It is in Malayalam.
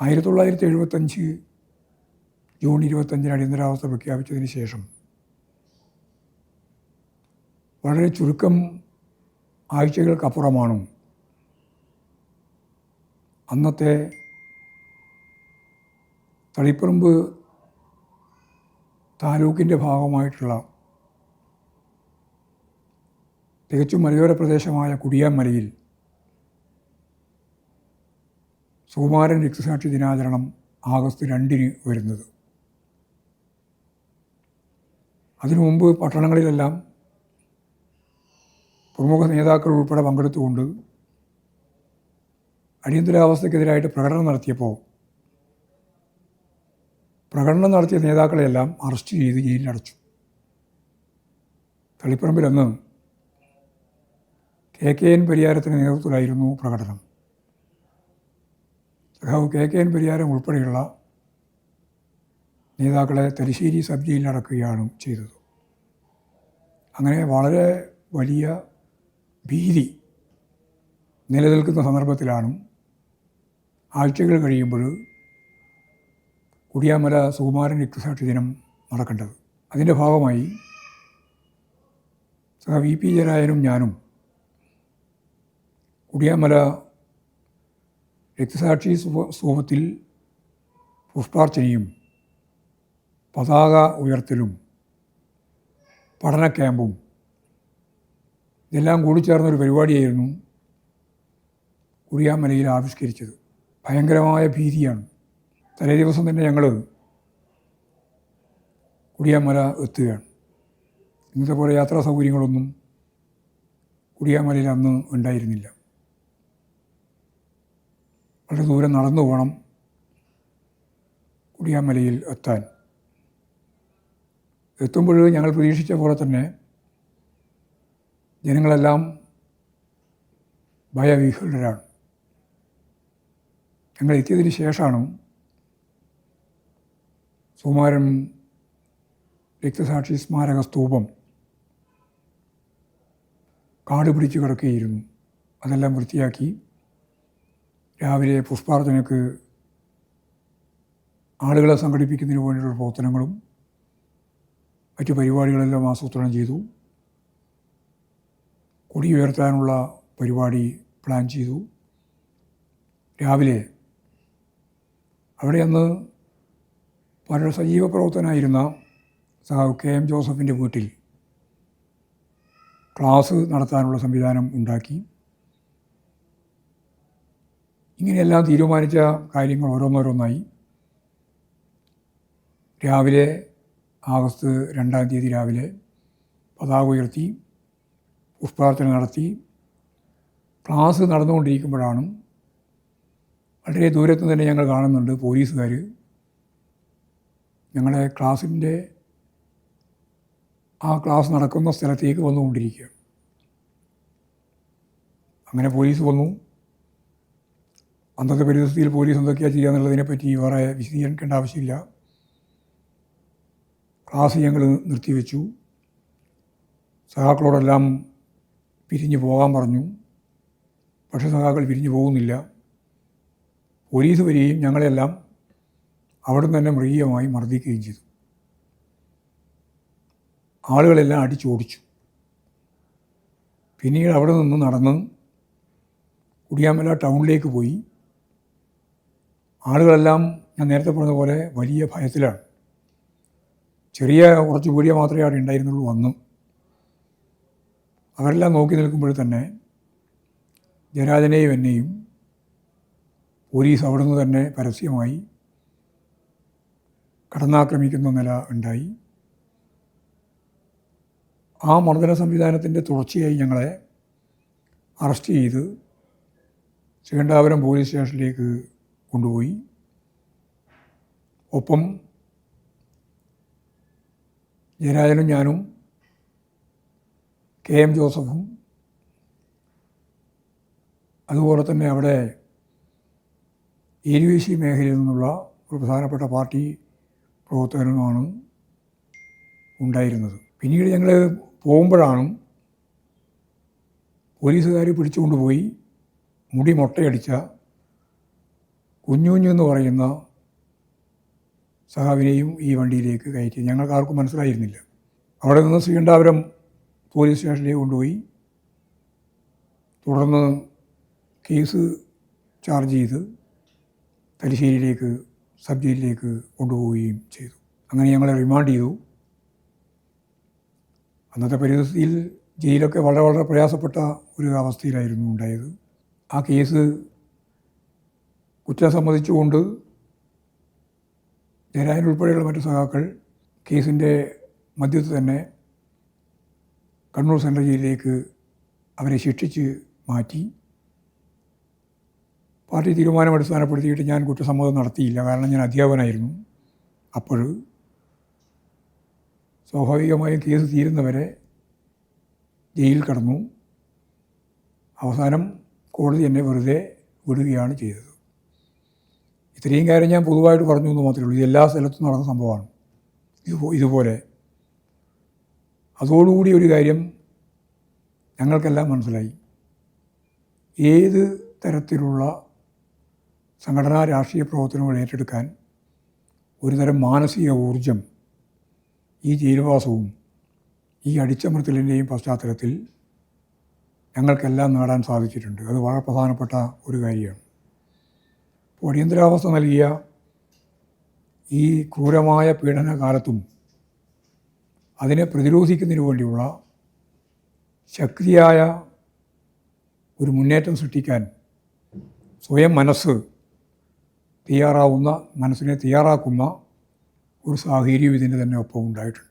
ആയിരത്തി തൊള്ളായിരത്തി എഴുപത്തഞ്ച് ജൂൺ ഇരുപത്തഞ്ചിന് അടിയന്തരാവസ്ഥ പ്രഖ്യാപിച്ചതിന് ശേഷം വളരെ ചുരുക്കം ആഴ്ചകൾക്കപ്പുറമാണ് അന്നത്തെ തളിപ്പറമ്പ് താലൂക്കിന്റെ ഭാഗമായിട്ടുള്ള തികച്ചും മലയോര പ്രദേശമായ കുടിയാമലയിൽ സുകുമാരൻ രക്തസാക്ഷി ദിനാചരണം ആഗസ്റ്റ് രണ്ടിന് വരുന്നത്. അതിനു മുമ്പ് പട്ടണങ്ങളിലെല്ലാം പ്രമുഖ നേതാക്കൾ ഉൾപ്പെടെ പങ്കെടുത്തുകൊണ്ട് അടിയന്തരാവസ്ഥക്കെതിരായിട്ട് പ്രകടനം നടത്തിയപ്പോൾ പ്രകടനം നടത്തിയ നേതാക്കളെയെല്ലാം അറസ്റ്റ് ചെയ്ത് ജയിലിലടച്ചു. തളിപ്പറമ്പിലന്ന് കെ കെ എൻ പരിഹാരത്തിന്റെ നേതൃത്വത്തിലായിരുന്നു പ്രകടനം. സഖാവ് കെ. കെ. എൻ. പരിയാരം ഉൾപ്പെടെയുള്ള നേതാക്കളെ തലശ്ശേരി സബ് ജയിലിലടക്കുകയാണ് ചെയ്തത്. അങ്ങനെ വളരെ വലിയ ഭീതി നിലനിൽക്കുന്ന സന്ദർഭത്തിലാണ് ആഴ്ചകൾ കഴിയുമ്പോൾ കുടിയാമല സുകുമാരൻ രക്തസാക്ഷി ദിനം നടക്കേണ്ടത്. അതിന്റെ ഭാഗമായി സഹ വി. പി. ജയരാജനും ഞാനും കുടിയാമല രക്തസാക്ഷി സ്തൂപത്തിൽ പുഷ്പാർച്ചനയും പതാക ഉയർത്തലും പഠന ക്യാമ്പും ഇതെല്ലാം കൂടി ചേർന്നൊരു പരിപാടിയായിരുന്നു കുടിയാമലയിൽ ആവിഷ്കരിച്ചത്. ഭയങ്കരമായ ഭീതിയാണ്. തലേ ദിവസം തന്നെ ഞങ്ങൾ കുടിയാമല എത്തുകയാണ്. ഇന്നത്തെ പോലെ യാത്രാ സൗകര്യങ്ങളൊന്നും കുടിയാമലയിൽ അന്ന് ഉണ്ടായിരുന്നില്ല. വളരെ ദൂരം നടന്നു പോകണം കുടിയാമലയിൽ എത്താൻ. എത്തുമ്പോൾ ഞങ്ങൾ പ്രതീക്ഷിച്ച പോലെ തന്നെ ജനങ്ങളെല്ലാം ഭയവിഹുലരാണ് ഞങ്ങൾ എത്തിയതിന് ശേഷമാണ് സുമാരൻ രക്തസാക്ഷി സ്മാരക സ്തൂപം കാട് പിടിച്ചു കിടക്കുകയായിരുന്നു അതെല്ലാം വൃത്തിയാക്കി രാവിലെ പുഷ്പാർച്ചനയ്ക്ക് ആളുകളെ സംഘടിപ്പിക്കുന്നതിന് വേണ്ടിയുള്ള പ്രവർത്തനങ്ങളും മറ്റു പരിപാടികളെല്ലാം ആസൂത്രണം ചെയ്തു. കൊടി ഉയർത്താനുള്ള പരിപാടി പ്ലാൻ ചെയ്തു. രാവിലെ അവിടെ അന്ന് വളരെ സജീവ പ്രവർത്തനായിരുന്ന സഹാവ് കെ എം ജോസഫിന്റെ വീട്ടിൽ ക്ലാസ് നടത്താനുള്ള സംവിധാനം ഉണ്ടാക്കി. ഇങ്ങനെയെല്ലാം തീരുമാനിച്ച കാര്യങ്ങൾ ഓരോന്നോരോന്നായി. രാവിലെ ആഗസ്റ്റ് രണ്ടാം തീയതി രാവിലെ പതാക ഉയർത്തി പുഷ്പാർച്ചന നടത്തി ക്ലാസ് നടന്നുകൊണ്ടിരിക്കുമ്പോഴാണ് വളരെ ദൂരത്ത് തന്നെ ഞങ്ങൾ കാണുന്നുണ്ട് പോലീസുകാർ ഞങ്ങളെ ക്ലാസ്സിന്റെ ആ ക്ലാസ് നടക്കുന്ന സ്ഥലത്തേക്ക് വന്നുകൊണ്ടിരിക്കുകയാണ്. അങ്ങനെ പോലീസ് വന്നു. അന്നത്തെ പരിതസ്ഥിതിയിൽ പോലീസ് എന്തൊക്കെയാണ് ചെയ്യുക എന്നുള്ളതിനെപ്പറ്റി വേറെ വിശദീകരിക്കേണ്ട ആവശ്യമില്ല. ക്ലാസ് ഞങ്ങൾ നിർത്തിവെച്ചു. സഹാക്കളോടെല്ലാം പിരിഞ്ഞു പോകാൻ പറഞ്ഞു. പക്ഷേ സഹാക്കൾ പിരിഞ്ഞു പോകുന്നില്ല. പോലീസ് വരികയും ഞങ്ങളെല്ലാം അവിടെ നിന്ന് തന്നെ മൃഗീയമായി മർദ്ദിക്കുകയും ചെയ്തു. ആളുകളെല്ലാം അടിച്ചോടിച്ചു. പിന്നീട് അവിടെ നിന്ന് നടന്ന് കുടിയാമല ടൗണിലേക്ക് പോയി. ആളുകളെല്ലാം ഞാൻ നേരത്തെ പറഞ്ഞതുപോലെ വലിയ ഭയത്തിലാണ്. ചെറിയ കുറച്ച് വീടിയ മാത്രമേ അവിടെ ഉണ്ടായിരുന്നുള്ളൂ വന്നു അവരെല്ലാം നോക്കി നിൽക്കുമ്പോൾ തന്നെ ജയരാജനെയും എന്നെയും പോലീസ് അവിടെ നിന്ന് തന്നെ പരസ്യമായി കടന്നാക്രമിക്കുന്ന നില ഉണ്ടായി. ആ മർദ്ദന സംവിധാനത്തിന്റെ തുടർച്ചയായി ഞങ്ങളെ അറസ്റ്റ് ചെയ്ത് ശ്രീകണ്ഠാപുരം പോലീസ് സ്റ്റേഷനിലേക്ക് കൊണ്ടുപോയി. ഒപ്പം ജയരാജനും ഞാനും കെ എം ജോസഫും അതുപോലെ തന്നെ അവിടെ ഏരിവേശി മേഖലയിൽ നിന്നുള്ള ഒരു പ്രധാനപ്പെട്ട പാർട്ടി പ്രവർത്തകനുമാണ് ഉണ്ടായിരുന്നത്. പിന്നീട് ഞങ്ങൾ പോകുമ്പോഴാണ് പോലീസുകാർ പിടിച്ചുകൊണ്ടുപോയി മുടി മൊട്ടയടിച്ച കുഞ്ഞുഞ്ഞു എന്ന് പറയുന്ന സഹാവിനെയും ഈ വണ്ടിയിലേക്ക് കയറ്റി. ഞങ്ങൾക്ക് ആർക്കും മനസ്സിലായിരുന്നില്ല. അവിടെ നിന്ന് ശ്രീകണ്ഠാപുരം പോലീസ് സ്റ്റേഷനിലേക്ക് കൊണ്ടുപോയി. തുടർന്ന് കേസ് ചാർജ് ചെയ്ത് തലശ്ശേരിയിലേക്ക് സബ് ജയിലിലേക്ക് കൊണ്ടുപോവുകയും ചെയ്തു. അങ്ങനെ ഞങ്ങളെ റിമാൻഡ് ചെയ്തു. അന്നത്തെ പരിസ്ഥിതിയിൽ ജയിലൊക്കെ വളരെ വളരെ പ്രയാസപ്പെട്ട ഒരു അവസ്ഥയിലായിരുന്നു ഉണ്ടായത്. ആ കേസ് കുറ്റം സമ്മതിച്ചുകൊണ്ട് ജയരാജൻ ഉൾപ്പെടെയുള്ള മറ്റു സഖാക്കൾ കേസിന്റെ മധ്യത്തിൽ തന്നെ കണ്ണൂർ സെൻട്രൽ ജയിലിലേക്ക് അവരെ ശിക്ഷിച്ച് മാറ്റി. പാർട്ടി തീരുമാനം അടിസ്ഥാനപ്പെടുത്തിയിട്ട് ഞാൻ കുറ്റസമ്മതം നടത്തിയില്ല. കാരണം ഞാൻ അധ്യാപകനായിരുന്നു. അപ്പോൾ സ്വാഭാവികമായും കേസ് തീരുന്നവരെ ജയിലിൽ കടന്നു. അവസാനം കോടതി എന്നെ വെറുതെ വിടുകയാണ് ചെയ്തത്. ഇത്രയും കാര്യം ഞാൻ പൊതുവായിട്ട് പറഞ്ഞു എന്ന് മാത്രമേ ഉള്ളൂ. എല്ലാ സ്ഥലത്തും നടന്ന സംഭവമാണ്. ഇതുപോലെ. അതോടുകൂടി ഒരു കാര്യം ഞങ്ങൾക്കെല്ലാം മനസ്സിലായി. ഏത് തരത്തിലുള്ള സംഘടനാ രാഷ്ട്രീയ പ്രവർത്തനങ്ങൾ ഏറ്റെടുക്കാൻ ഒരുതരം മാനസിക ഊർജം ഈ ജയിൽവാസവും ഈ അടിച്ചമർത്തലിന്റെയും പശ്ചാത്തലത്തിൽ ഞങ്ങൾക്കെല്ലാം നേടാൻ സാധിച്ചിട്ടുണ്ട്. അത് വളരെ പ്രധാനപ്പെട്ട ഒരു കാര്യമാണ്. അടിയന്തരാവസ്ഥ നൽകിയ ഈ ക്രൂരമായ പീഡനകാലത്തും അതിനെ പ്രതിരോധിക്കുന്നതിന് വേണ്ടിയുള്ള ശക്തിയായ ഒരു മുന്നേറ്റം സൃഷ്ടിക്കാൻ സ്വയം മനസ്സ് തയ്യാറാവുന്ന മനസ്സിനെ തയ്യാറാക്കുന്ന ഒരു സാഹചര്യം ഇതിന്റെ തന്നെ ഒപ്പം ഉണ്ടായിട്ടുണ്ട്